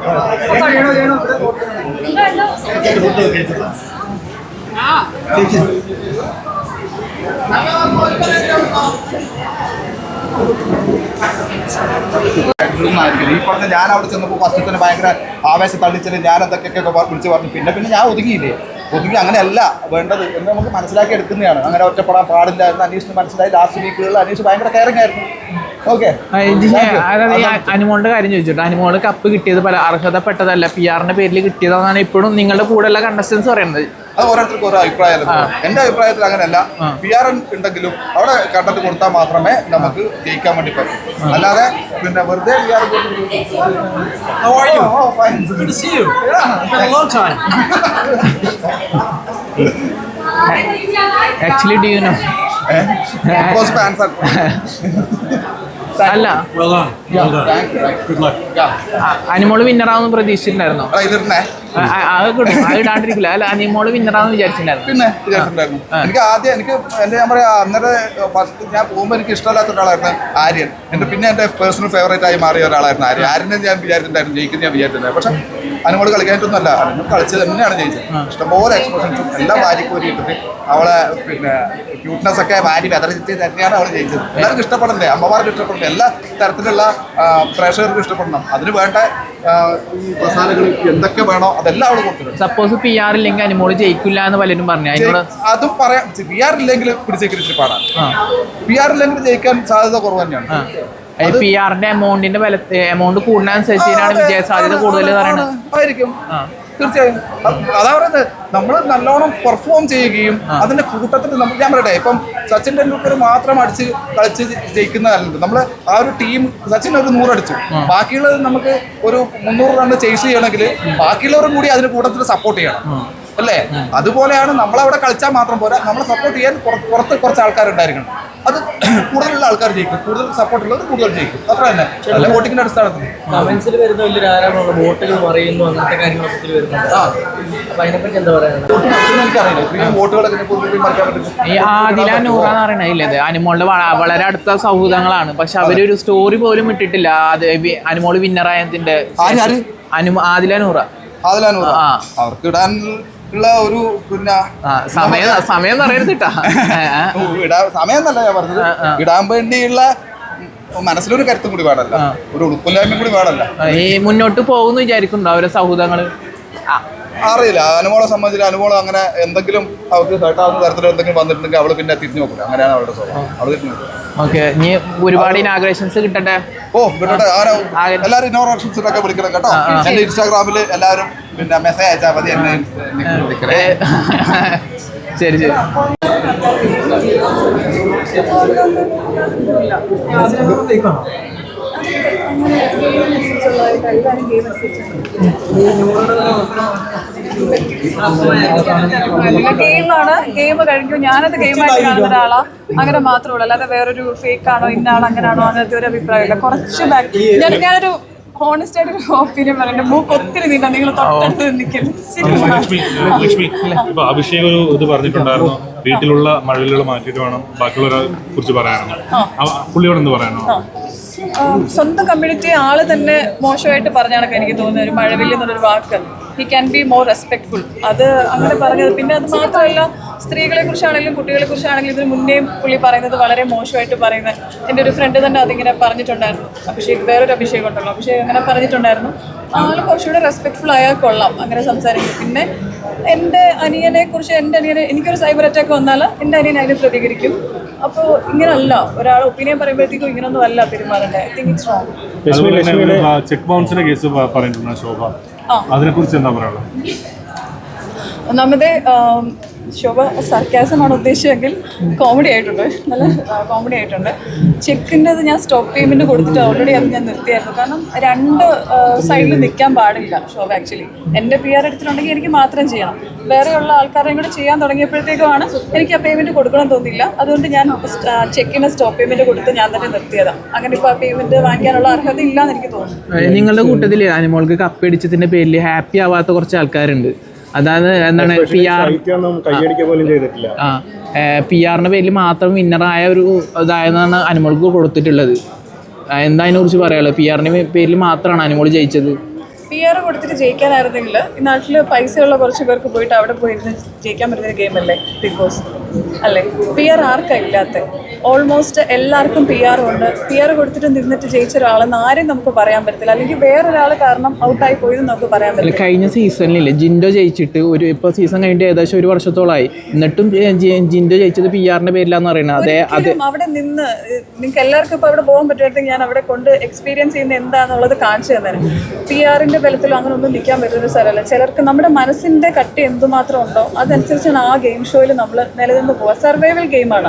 S2: ഈ പറഞ്ഞ ഞാൻ അവിടെ ചെന്നപ്പോൾ ഫസ്റ്റ് തന്നെ ഭയങ്കര ആവേശം തള്ളിച്ചത് ഞാൻ എന്തൊക്കെയൊക്കെ വിളിച്ച് പറഞ്ഞു. പിന്നെ പിന്നെ ഞാൻ ഒതുങ്ങിയില്ലേ? ഒതുങ്ങി അങ്ങനെയല്ല. വേണ്ടത് എന്ന് നമുക്ക് മനസ്സിലാക്കി എടുക്കുന്നതാണ്. അങ്ങനെ ഒറ്റപ്പെടാൻ പാടില്ല എന്ന് അനീഷിന് മനസ്സിലായി. ലാസ്റ്റ് വീക്കുകളിൽ അനീഷ് ഭയങ്കര കെയറിംഗ് ആയിരുന്നു.
S1: അനുമോളുടെ കാര്യം ചോദിച്ചിട്ട്. അനുമോൾ കപ്പ് കിട്ടിയത് പല അർഹതപ്പെട്ടതല്ല. പി ആറിന്റെ പേരിൽ കിട്ടിയതാണ് ഇപ്പോഴും നിങ്ങളുടെ കൂടെയുള്ള കണ്ടസ്റ്റൻസ് പറയുന്നത്.
S2: അത് ഓരോരുത്തർക്കും ഓരോ അഭിപ്രായമല്ല എന്റെ അഭിപ്രായത്തിൽ അങ്ങനെയല്ല. പി ആർ എൻ ഉണ്ടെങ്കിലും അവിടെ കണ്ടന്റ് കൊടുത്താൽ മാത്രമേ നമുക്ക് ജയിക്കാൻ വേണ്ടി പറ്റൂ. അല്ലാതെ പിന്നെ വെറുതെ P R
S1: actually you know
S2: fans
S1: അല്ല അനിമോൾ വിന്നർ ആവുമെന്ന് പ്രതീക്ഷിച്ചിട്ടുണ്ടായിരുന്നോ?
S2: ഇതിരുന്നേ.
S1: ആ, ആ, അത് കിട്ടും. അത് ഇടാണ്ടിരിക്കില്ല അല്ല അനിമോൾ വിന്നറാന്ന് വിചാരിച്ചിട്ടുണ്ടായിരുന്നു.
S2: പിന്നെ വിചാരിച്ചിട്ടുണ്ടായിരുന്നു. എനിക്ക് ആദ്യം എനിക്ക് എന്റെ ഞാൻ പറയാം അന്നേരം ഫസ്റ്റ് ഞാൻ പോകുമ്പോൾ എനിക്ക് ഇഷ്ടമല്ലാത്ത ഒരാളായിരുന്നു ആര്യൻ. എന്റെ പിന്നെ എന്റെ പേഴ്സണൽ ഫേവറേറ്റ് ആയി മാറിയ ഒരാളായിരുന്നു ആര്യൻ. ആര്യനെ ഞാൻ വിചാരിച്ചിട്ടുണ്ടായിരുന്നു ജയിക്കുന്ന ഞാൻ വിചാരിച്ചിട്ടുണ്ടായിരുന്നു. പക്ഷെ അനുമോൾ കളിക്കാനായിട്ടൊന്നുമല്ല. അനുമോൾ കളിച്ചത് തന്നെയാണ് ജയിച്ചത്. ഇഷ്ടംപോലെ എക്സ്പ്രഷൻസും എല്ലാം വാരി കോരിയിട്ടിട്ട് അവളെ പിന്നെ ക്യൂട്ട്നെസ് ഒക്കെ വാരി വെതറിച്ചിട്ട് തന്നെയാണ് അവൾ ജയിച്ചത്. എല്ലാവർക്കും ഇഷ്ടപ്പെടണ്ടേ അമ്മമാർക്ക് ഇഷ്ടപ്പെടണ്ടേ എല്ലാ തരത്തിലുള്ള പ്രേക്ഷകർക്കും ഇഷ്ടപ്പെടണം. അതിന് വേണ്ട ഈ എന്തൊക്കെ വേണോ അതെല്ലാം അവൾ കൊടുത്തിട്ടുണ്ട്.
S1: സപ്പോസ് പി ആർ ഇല്ലെങ്കിൽ അനുമോൾ ജയിക്കില്ല എന്ന് പലരും പറഞ്ഞു? അതിനോട്
S2: അതും പറയാം. പി ആർ ഇല്ലെങ്കിൽ പിടിച്ചേക്കിട്ട് പാടാം. പി ആർ ഇല്ലെങ്കിൽ ജയിക്കാൻ സാധ്യത കുറവ് തന്നെയാണ്.
S1: പി ആറിന്റെ എമൗണ്ടിന്റെ എമൗണ്ട് കൂടുന്നതനുസരിച്ചാണ് വിജയ സാധ്യത കൂടുതൽ പറയുന്നത്.
S2: ആയിരിക്കും. തീർച്ചയായും. അത് പറയുന്നത് നമ്മൾ നല്ലോണം പെർഫോം ചെയ്യുകയും അതിന്റെ കൂട്ടത്തിൽ നമ്മൾ ഞാൻ പറയട്ടെ ഇപ്പം സച്ചിൻ ടെണ്ടുൽക്കർ മാത്രം അടിച്ച് കളിച്ച് ജയിക്കുന്നതല്ല നമ്മൾ ആ ഒരു ടീം സച്ചിൻ ഒരു നൂറടിച്ചു. ബാക്കിയുള്ളത് നമുക്ക് ഒരു മുന്നൂറ് റൺ ചേസ് ചെയ്യണമെങ്കിൽ ബാക്കിയുള്ളവരും കൂടി അതിന്റെ കൂട്ടത്തിൽ സപ്പോർട്ട് ചെയ്യണം. അല്ലേ? അതുപോലെയാണ് നമ്മളവിടെ കളിച്ചാൽ മാത്രം പോരാ. നമ്മളെ സപ്പോർട്ട് ചെയ്യാൻ പുറ- പുറത്ത് കുറച്ച് ആൾക്കാരുണ്ടായിരിക്കണം അത് കൂടുതലുള്ള ആൾക്കാർ ജയിക്കും. കൂടുതൽ സപ്പോർട്ട് ഉള്ളത് കൂടുതൽ ജയിക്കും. അത്ര തന്നെ. അല്ല വോട്ടിങ്ങിന്റെ അടിസ്ഥാനത്തിൽ.
S10: കമന്റ്സിൽ വരുന്ന വലിയൊരു ആരാണോ വോട്ടുകൾ പറയുന്നു അങ്ങനത്തെ കാര്യങ്ങളൊക്കെ വരുന്നുണ്ട്. അപ്പൊ അതിനെപ്പറ്റി എന്താ പറയാനുള്ളത്?
S2: വോട്ടുകളൊക്കെ
S1: ഈ ആദില നൂറ എന്ന് പറയണ ഇല്ലത് അനുമോളുടെ വളരെ അടുത്ത സൗഹൃദങ്ങളാണ്. പക്ഷെ അവരൊരു സ്റ്റോറി പോലും ഇട്ടിട്ടില്ല. അത് അനുമോൾ വിന്നറായതിന്റെ
S2: ആര് ആര്?
S1: അനു ആദില നൂറ.
S2: അതിലാണ്
S1: ആ.
S2: അവർക്ക് ഇടാൻ ഉള്ള ഒരു പിന്നെ
S1: സമയം സമയം അറിയരുതിട്ടാ
S2: ഇടാ സമയം എന്നല്ല ഞാൻ പറഞ്ഞത്. ഇടാൻ വേണ്ടിയുള്ള മനസ്സിലൊരു കരുത്തും കൂടി വേണമല്ല ഒരു ഉടുപ്പില്ലായ്മയും കൂടി വേണമല്ല
S1: ഈ മുന്നോട്ട് പോകുന്നു വിചാരിക്കുന്നുണ്ടോ അവരെ സൗഹൃദങ്ങൾ?
S2: അറിയില്ല. അനുമോളെ സംബന്ധിച്ച് അനുമോളം അങ്ങനെ എന്തെങ്കിലും അവർക്ക് ഹേർട്ടാവുന്ന തരത്തിൽ എന്തെങ്കിലും വന്നിട്ടുണ്ടെങ്കിൽ അവൾ പിന്നെ തിരിഞ്ഞു നോക്കില്ല അങ്ങനെയാണ് അവളുടെ സ്വഭാവം. അവൾ തിരിഞ്ഞു നോക്കില്ല
S1: ഓക്കെ. ഇനി ഒരുപാട് ഇനാഗ്രേഷൻസ് കിട്ടട്ടെ
S2: ഓ കിട്ടട്ടെ. എല്ലാവരും ഒക്കെ വിളിക്കണം കേട്ടോ. എന്റെ ഇൻസ്റ്റാഗ്രാമിൽ എല്ലാവരും പിന്നെ മെസ്സേജ് അയച്ചാൽ മതി എന്നെ എന്നെ വിളിക്കണേ.
S1: ശരി ശരി.
S11: ഗെയിമാണ്. ഗെയിം കഴിഞ്ഞു. ഞാനത് ഗെയിമായിട്ട് കാണുന്ന ഒരാളാ. അങ്ങനെ മാത്രമേ ഉള്ളൂ. അല്ലാതെ വേറൊരു ഫേക്ക് ആണോ ഇന്നാണോ അങ്ങനെയാണോ അങ്ങനത്തെ ഒരു അഭിപ്രായമില്ല. കുറച്ച് ബാക്ക് ഞാൻ ഞാനൊരു ഹോണസ്റ്റ് ആയിട്ട് ഒരു ഒപ്പീനിയൻ പറയുന്നത് മൂക്ക് ഒത്തിരി നീണ്ട. നിങ്ങൾ തൊട്ടടുത്ത് നിൽക്കില്ല
S12: അഭിഷേക് ഒരു ഇത് പറഞ്ഞിട്ടുണ്ടായിരുന്നു. വീട്ടിലുള്ള മഴവിലുള്ള മാറ്റിയിട്ട് വേണം. ബാക്കിയുള്ളവരെ കുറിച്ച് പറയാനോ? പുള്ളിയോട് എന്ത് പറയാനോ?
S11: സ്വന്തം കമ്മ്യൂണിറ്റി ആൾ തന്നെ മോശമായിട്ട് പറഞ്ഞാണൊക്കെ എനിക്ക് തോന്നുന്നത്. ഒരു മഴവില്ല് എന്നുള്ളൊരു വാക്ക്. He can be more respectful അത് അങ്ങനെ പറഞ്ഞത്. പിന്നെ അത് മാത്രമല്ല സ്ത്രീകളെ കുറിച്ചാണെങ്കിലും കുട്ടികളെ കുറിച്ചാണെങ്കിലും ഇതിന് മുന്നേയും പുള്ളി പറയുന്നത് വളരെ മോശമായിട്ട് പറയുന്നത് എന്റെ ഒരു ഫ്രണ്ട് തന്നെ അതിങ്ങനെ പറഞ്ഞിട്ടുണ്ടായിരുന്നു. അഭിഷേക് വേറൊരു അഭിഷേക് ഉണ്ടല്ലോ. അഭിഷേക് അങ്ങനെ പറഞ്ഞിട്ടുണ്ടായിരുന്നു. ആൾ കുറച്ചുകൂടെ റെസ്പെക്ട്ഫുൾ ആയാൽ കൊള്ളാം. അങ്ങനെ സംസാരിക്കും. പിന്നെ എന്റെ അനിയനെ കുറിച്ച് എന്റെ അനിയനെ എനിക്കൊരു സൈബർ അറ്റാക്ക് വന്നാൽ എന്റെ അനിയൻ അതിന് പ്രതികരിക്കും. അപ്പോൾ ഇങ്ങനല്ല. ഒരാൾ ഒപ്പീനിയൻ പറയുമ്പോഴത്തേക്കും ഇങ്ങനൊന്നും അല്ല പെരുമാറേണ്ടത്. I think it's wrong
S12: check ബൗൺസിന്റെ case പറഞ്ഞിട്ടുണ്ട് ശോഭ. അതിനെ കുറിച്ച് എന്താ പറയാനുള്ളത്
S11: ഒന്നാമത് ശോഭ സർക്കാസമാണ് ഉദ്ദേശിച്ചെങ്കിൽ കോമഡി ആയിട്ടുണ്ട്. നല്ല കോമഡി ആയിട്ടുണ്ട്. ചെക്കിന്റെ അത് ഞാൻ സ്റ്റോപ്പ് പേയ്മെന്റ് കൊടുത്തിട്ട് ഓൾറെഡി അത് ഞാൻ നിർത്തിയായിരുന്നു. കാരണം രണ്ട് സൈഡിൽ നിൽക്കാൻ പാടില്ല ശോഭ ആക്ച്വലി എന്റെ പി ആർ എടുത്തിട്ടുണ്ടെങ്കിൽ എനിക്ക് മാത്രം ചെയ്യണം. വേറെയുള്ള ആൾക്കാരെയും കൂടെ ചെയ്യാൻ തുടങ്ങിയപ്പോഴത്തേക്കുമാണ് എനിക്ക് ആ പേയ്മെന്റ് കൊടുക്കണം തോന്നിയില്ല. അതുകൊണ്ട് ഞാൻ ചെക്കിന്റെ സ്റ്റോപ്പ് പേയ്മെന്റ് കൊടുത്ത് ഞാൻ തന്നെ നിർത്തിയതാണ് അങ്ങനെ ഇപ്പോൾ ആ പേയ്മെന്റ് വാങ്ങിക്കാനുള്ള അർഹത ഇല്ലാന്ന് എനിക്ക് തോന്നുന്നു.
S1: നിങ്ങളുടെ കൂട്ടത്തിൽ അനിമോൾക്ക് കപ്പടിച്ചതിന്റെ പേരിൽ ഹാപ്പി ആവാത്ത കുറച്ച് ആൾക്കാരുണ്ട്. അതായത് എന്താണ് പി ആർ ആ പി ആറിന്റെ പേരിൽ മാത്രം വിന്നറായ ഒരു ഇതായതാണ് അനുമോൾക്ക് കൊടുത്തിട്ടുള്ളത്. എന്താ അതിനെ കുറിച്ച് പറയാനുള്ളത് പി ആറിന്റെ പേരിൽ മാത്രമാണ് അനുമോൾ ജയിച്ചത്.
S11: പി ആർ കൊടുത്തിട്ട് ജയിക്കാനായിരുന്നെങ്കിൽ ഈ നാട്ടിൽ പൈസയുള്ള കുറച്ച് പേർക്ക് പോയിട്ട് അവിടെ പോയിരുന്ന് ജയിക്കാൻ പറ്റുന്ന ഗെയിം അല്ലേ? ബിഗ് ബോസ് അല്ലേ? പി ആർ ആർക്കാ ഇല്ലാത്ത? ഓൾമോസ്റ്റ് എല്ലാവർക്കും പി ആർ ഉണ്ട്. പി ആർ കൊടുത്തിട്ട് നിന്നിട്ട് ജയിച്ച ഒരാളെന്ന് ആരെയും നമുക്ക് പറയാൻ പറ്റത്തില്ല. അല്ലെങ്കിൽ വേറൊരാൾ കാരണം ഔട്ടായി പോയെന്ന് നമുക്ക് പറയാൻ പറ്റില്ല
S1: കഴിഞ്ഞ സീസണിൽ ജിൻഡോ ജയിച്ചിട്ട് ഒരു ഇപ്പോൾ സീസൺ കഴിഞ്ഞിട്ട് ഏകദേശം ഒരു വർഷത്തോളമായി എന്നിട്ടും ജിൻഡോ ജയിച്ചത് പി ആറിന്റെ പേരിലാന്ന് പറയുന്നത്. അതെ അതെ
S11: അവിടെ നിന്ന് നിങ്ങൾക്ക് എല്ലാവർക്കും ഇപ്പോൾ അവിടെ പോകാൻ പറ്റുമായിരുന്നെങ്കിൽ ഞാൻ അവിടെ കൊണ്ട് എക്സ്പീരിയൻസ് ചെയ്യുന്ന എന്താണെന്നുള്ളത് കാണിച്ചു തന്നെ പി ആറിന്റെ ബലത്തിലോ അങ്ങനെ ഒന്നും നിൽക്കാൻ പറ്റുന്ന ഒരു സ്ഥലമല്ല. ചിലർക്ക് നമ്മുടെ മനസ്സിന്റെ കട്ടി എന്തുമാത്രം ഉണ്ടോ അതനുസരിച്ചാണ് ആ ഗെയിം ഷോയിൽ നമ്മൾ നിലനിന്ന് പോവുക സർവൈവൽ ഗെയിമാണ്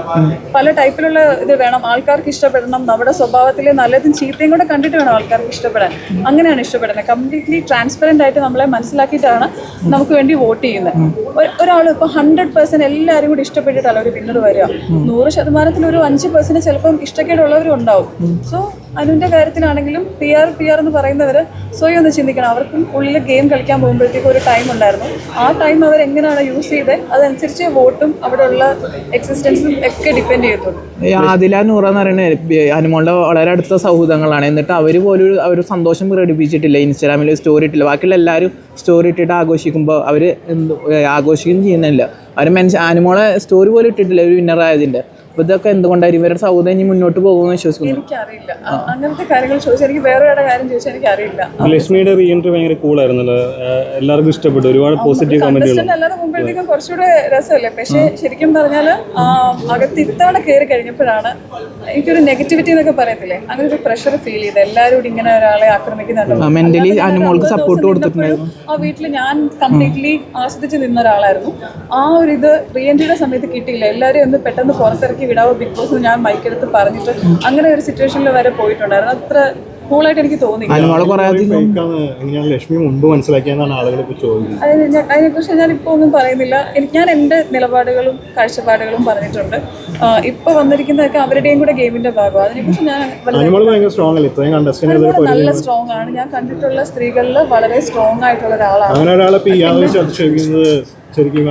S11: പല ടൈപ്പിലുള്ള ഇത് വേണം. ആൾക്കാർക്ക് ഇഷ്ടപ്പെടണം. നമ്മുടെ സ്വഭാവത്തിലെ നല്ലതും ചീത്തയും കൂടെ കണ്ടിട്ട് വേണം ആൾക്കാർക്ക് ഇഷ്ടപ്പെടാൻ. അങ്ങനെയാണ് ഇഷ്ടപ്പെടുന്നത് കംപ്ലീറ്റ്ലി ട്രാൻസ്പെറന്റ് ആയിട്ട് നമ്മളെ മനസ്സിലാക്കിയിട്ടാണ് നമുക്ക് വേണ്ടി വോട്ട് ചെയ്യുന്നത് ഒരാൾ ഇപ്പോൾ ഹൺഡ്രഡ് പേഴ്സന്റ് എല്ലാവരും കൂടി ഇഷ്ടപ്പെട്ടിട്ടല്ല ഒരു വിന്നർ വരിക. നൂറ് ശതമാനത്തിൽ ഒരു അഞ്ച് പേഴ്സന്റ് ചിലപ്പം ഇഷ്ടക്കേടുള്ളവരും ഉണ്ടാവും. സോ അനുവിന്റെ കാര്യത്തിലാണെങ്കിലും പി ആർ പി ആർ എന്ന് പറയുന്നവർ സ്വയം ഒന്ന് ചിന്തിക്കണം. അവർക്കും ഉള്ളിൽ ഗെയിം കളിക്കാൻ പോകുമ്പോഴത്തേക്കും ഒരു ടൈം ഉണ്ടായിരുന്നു. ആ ടൈം അവർ എങ്ങനെയാണ് യൂസ് ചെയ്തത്? അതനുസരിച്ച് വോട്ടും അവിടെയുള്ള എക്സിസ്റ്റൻസും ഒക്കെ ഡിപ്പെൻഡ്
S1: ചെയ്തിട്ടുണ്ട് ആദില നൂറ എന്ന് പറയുന്നത് അനുമോളുടെ വളരെ അടുത്ത സൗഹൃദങ്ങളാണ്. എന്നിട്ട് അവർ പോലും അവർ സന്തോഷം പ്രകടിപ്പിച്ചിട്ടില്ല. ഇൻസ്റ്റാഗ്രാമിൽ സ്റ്റോറി ഇട്ടില്ല. ബാക്കിയുള്ള എല്ലാവരും സ്റ്റോറി ഇട്ടിട്ട് ആഘോഷിക്കുമ്പോൾ അവർ ആഘോഷിക്കുകയും ചെയ്യുന്നില്ല. അവർ മെൻഷൻ അനുമോളെ സ്റ്റോറി പോലും ഇട്ടിട്ടില്ല. ഒരു വിന്നർ ആയതിന്റെ അപ്പോൾ ഇതൊക്കെ എന്തുകൊണ്ടായിരിക്കും? ഇവരുടെ സൗഹൃദം ഇനി മുന്നോട്ട് പോകുമെന്ന് വിശ്വസിക്കുന്നു.
S11: എനിക്കറിയില്ല. അ- അങ്ങനത്തെ കാര്യങ്ങൾ ചോദിച്ചാൽ എനിക്ക് വേറെ ഒരാളുടെ കാര്യം ചോദിച്ചാൽ എനിക്കറിയില്ല.
S13: ലക്ഷ്മിയുടെ റീ എൻട്രി ഭയങ്കര കൂളായിരുന്നല്ലോ എല്ലാവർക്കും ഇഷ്ടപ്പെട്ടു. ഒരുപാട് പോസിറ്റീവ് കമന്റുകൾ
S11: കണ്ടസ്റ്റന്റ് അല്ലാതെ മുമ്പോഴത്തേക്കും കുറച്ചുകൂടെ രസമല്ലേ? പക്ഷേ ശരിക്കും പറഞ്ഞാൽ അകത്ത് ഇത്തവണ കയറി കഴിഞ്ഞപ്പോഴാണ് എനിക്കൊരു നെഗറ്റിവിറ്റി എന്നൊക്കെ പറയത്തില്ലേ? അങ്ങനെ ഒരു പ്രഷർ ഫീൽ ചെയ്ത് എല്ലാവരും കൂടി ഇങ്ങനെ ഒരാളെ ആക്രമിക്കുന്നുണ്ട്. സപ്പോർട്ട്
S1: അനുമോൾക്ക് കൊടുത്തിട്ടുണ്ടായിരുന്നു.
S11: ആ വീട്ടിൽ ഞാൻ കംപ്ലീറ്റ്ലി ആസ്വദിച്ച് നിന്ന ഒരാളായിരുന്നു. ആ ഒരു ഇത് റീ എൻട്രിയുടെ സമയത്ത് കിട്ടിയില്ല. എല്ലാവരും ഒന്ന് പെട്ടെന്ന് പുറത്തിറക്കി വിടാവോ? ബിഗ് ബോസ് ഞാൻ മൈക്കെടുത്ത് പറഞ്ഞിട്ട് അങ്ങനെ ഒരു സിറ്റുവേഷനിൽ വരെ പോയിട്ടുണ്ടായിരുന്നു. അത്ര കൂളായിട്ട് എനിക്ക് തോന്നി.
S13: ലക്ഷ്മി മനസ്സിലാക്കിയെന്നാണ് ആളുകൾ
S11: അതിനെക്കുറിച്ച് ഞാൻ ഇപ്പോൾ ഒന്നും പറയുന്നില്ല. എനിക്ക് ഞാൻ എന്റെ നിലപാടുകളും കാഴ്ചപ്പാടുകളും പറഞ്ഞിട്ടുണ്ട്. ഇപ്പൊ വന്നിരിക്കുന്നതൊക്കെ അവരുടെയും കൂടെ ഗെയിമിന്റെ ഭാഗമാണ്. അതിനെക്കുറിച്ച് ഞാൻ നല്ല സ്ട്രോങ് ആണ്. ഞാൻ കണ്ടിട്ടുള്ള സ്ത്രീകളിൽ വളരെ സ്ട്രോങ് ആയിട്ടുള്ള ഒരാളാണ്.
S13: ശരിക്കും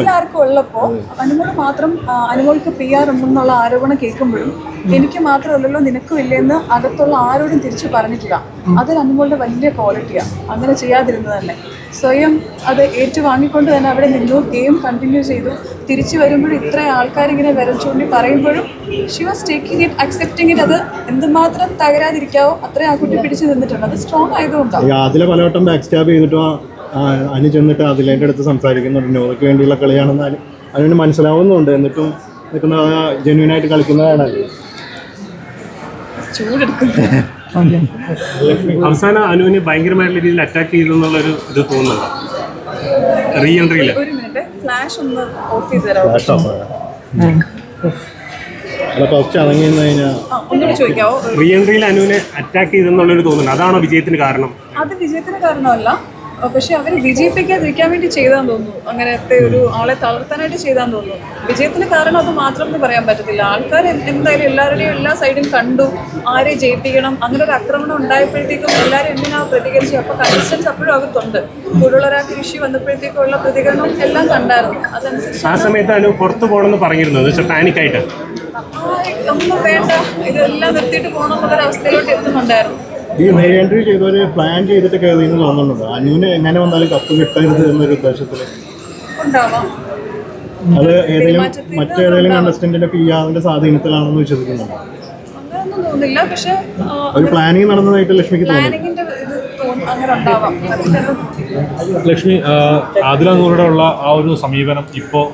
S11: എല്ലാവർക്കും ഉള്ളപ്പോൾ അനുമോൾ മാത്രം അനുമോൾക്ക് പി ആർ ഉണ്ടെന്നുള്ള ആരോപണം കേൾക്കുമ്പോഴും എനിക്ക് മാത്രമല്ലല്ലോ നിനക്കും ഇല്ലെന്ന് അകത്തുള്ള ആരോടും തിരിച്ചു പറഞ്ഞിട്ടില്ല. അതൊരു അനുമോളുടെ വലിയ ക്വാളിറ്റിയാണ് അങ്ങനെ ചെയ്യാതിരുന്നത് തന്നെ. സ്വയം അത് ഏറ്റുവാങ്ങിക്കൊണ്ട് തന്നെ അവിടെ നിന്നു ഗെയിം കണ്ടിന്യൂ ചെയ്തു. തിരിച്ചു വരുമ്പോഴും ഇത്ര ആൾക്കാരിങ്ങനെ വിരൽ ചൂണ്ടി പറയുമ്പോഴും she was taking it accepting it അത് എന്തുമാത്രം തകരാതിരിക്കാവോ? അത്രയും ആ കുട്ടി പിടിച്ചു നിന്നിട്ടുണ്ട്. അത് സ്ട്രോങ് ആയതുകൊണ്ടാണ്
S13: അതിലെ പലവട്ടം ബാക്ക് സ്റ്റാബ് ചെയ്തിട്ടും ആ- ആ അനു ചെന്നിട്ട് അതിലേന്റെ അടുത്ത് സംസാരിക്കുന്നുണ്ട്. നോർക്ക് വേണ്ടിയുള്ള കളിയാണെന്ന് അനു അതിന് മനസ്സിലാവുന്നുണ്ട്. എന്നിട്ടും നിൽക്കുന്ന ജെന്യൂൻ ആയിട്ട്
S11: കളിക്കുന്നതാണ്
S12: അവസാന അനുവിനെ ഭയങ്കരമായിട്ടുള്ള രീതിയിൽ അറ്റാക്ക് ചെയ്തു എന്നുള്ളൊരു ഇത് തോന്നുന്നു റീ
S11: മിനിറ്റ്. ഫ്ലാഷ് ഒന്ന് ഓഫ് ചെയ്ത് തരാമോ
S13: അല്ല കുറച്ച് അടങ്ങി നിന്ന് കഴിഞ്ഞാൽ
S11: ആ ഒന്നുകൂടി
S12: റീ എൻട്രിയിൽ അനുവിനെ അറ്റാക്ക് ചെയ്തെന്നുള്ളൊരു തോന്നുന്നു അതാണോ വിജയത്തിന് കാരണം?
S11: അത് വിജയത്തിന് കാരണമല്ല. പക്ഷെ അവർ വിജയിപ്പിക്കാതിരിക്കാൻ വേണ്ടി ചെയ്താന്ന് തോന്നുന്നു. അങ്ങനത്തെ ഒരു ആളെ തളർത്താനായിട്ട് ചെയ്താന്ന് തോന്നുന്നു. വിജയത്തിന് കാരണം അത് മാത്രം എന്ന് പറയാൻ പറ്റത്തില്ല. ആൾക്കാർ എന്തായാലും എല്ലാവരുടെയും എല്ലാ സൈഡും കണ്ടു ആരെ ജയിപ്പിക്കണം അങ്ങനെ ഒരു ആക്രമണം ഉണ്ടായപ്പോഴത്തേക്കും എല്ലാവരും എന്തിനാ പ്രതികരിച്ചു അപ്പൊ കൺസിസ്റ്റൻസ് അപ്പോഴും അകത്തുണ്ട്. കൂടുതലൊരാൾക്ക് ഇഷ്യൂ വന്നപ്പോഴത്തേക്കും ഉള്ള പ്രതികരണം എല്ലാം കണ്ടായിരുന്നു. അതനുസരിച്ച്
S12: ആ സമയത്ത് പുറത്തു പോകണമെന്ന് പറഞ്ഞിരുന്നു പാനിക്കായിട്ട്
S11: ഒന്നും വേണ്ട. ഇതെല്ലാം നിർത്തിയിട്ട് പോകണമെന്നുള്ളൊരു അവസ്ഥയിലോട്ട് എത്തുന്നുണ്ടായിരുന്നു.
S13: ഈ എൻട്രി ചെയ്തവര് പ്ലാൻ ചെയ്തിട്ട് കയറിയെന്ന് തോന്നുന്നുണ്ട്. അനുവിന് എങ്ങനെ വന്നാലും കപ്പ് കിട്ടരുത് എന്നൊരു ഉദ്ദേശത്തിൽ
S11: ഉണ്ടാവാം.
S13: അത് ഏതെങ്കിലും മറ്റേതെങ്കിലും കണ്ടസ്റ്റന്റിന്റെ പി ആറിന്റെ സ്വാധീനത്തിലാണെന്ന് വിശ്വസിക്കുന്നുണ്ട്?
S11: അങ്ങനെയൊന്നും തോന്നുന്നില്ല പക്ഷെ
S13: ഒരു പ്ലാനിങ് നടന്നതായിട്ട് ലക്ഷ്മിക്ക് തോന്നി.
S11: പ്ലാനിങ്ങിന്റെ ഇത് തോന്നും അങ്ങനെ ഉണ്ടാവാം. അതിന്റെ
S12: ലക്ഷ്മി ആദില നൂറുടെ ഉള്ള ആ ഒരു സമീപനം ഇപ്പോൾ